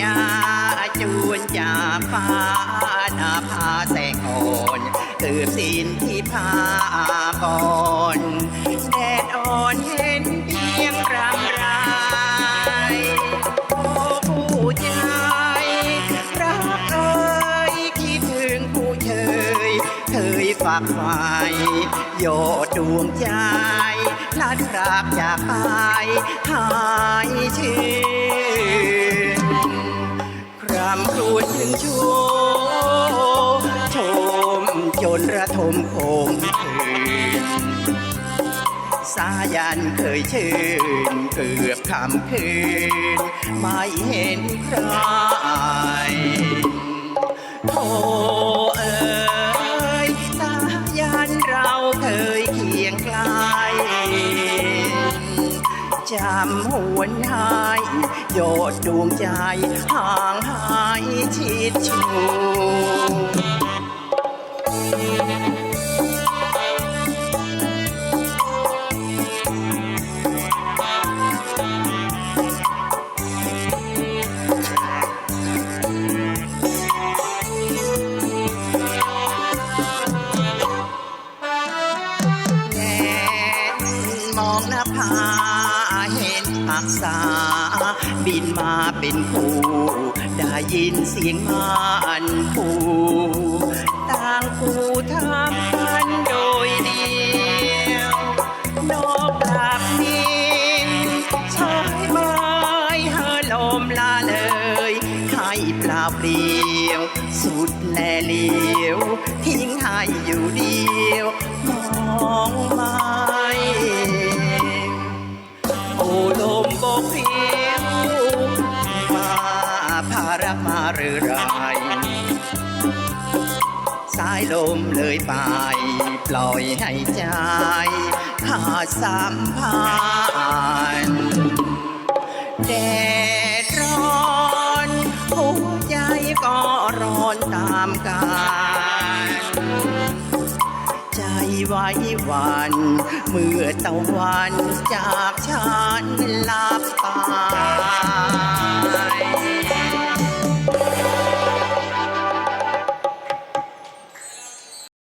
ยาจวนจากฟ้านาผาแสงอ่อนเติบสินที่พาก่อนแดดอ่อนเห็นเพียงรำไรโอ้ผู้ใจรักเอ่ยคิดถึงผู้เชยเคยฝากไว้โยดดวงใจลัดพรากจากไปหายชื่นค รำครวญถึงชูชมจนระทมคมคืนสายันเคยชื่นเกือบคำคืน ไม่เห็นใครโจำหวนหายโยดดวงใจห่างหายชิดชู หาเห็นอักษา บินมาเป็นคู่ได้ยินเสียงมานผู้ต่างคู่ทำกันโดยเดียวนกหลับนิ่งชายไม้เฮลมลาเลย ให้เปล่าเปลี่ยว สุดแน่เลียว ทิ้งให้อยู่เดียวมอง รือไรสายลมเลยไป ปล่อยให้ใจขาดสัมพันธ์แดดร้อนหัวใจก็ร้อนตามกันใจไว้วันเมื่อตะวันจากฉันลับตาย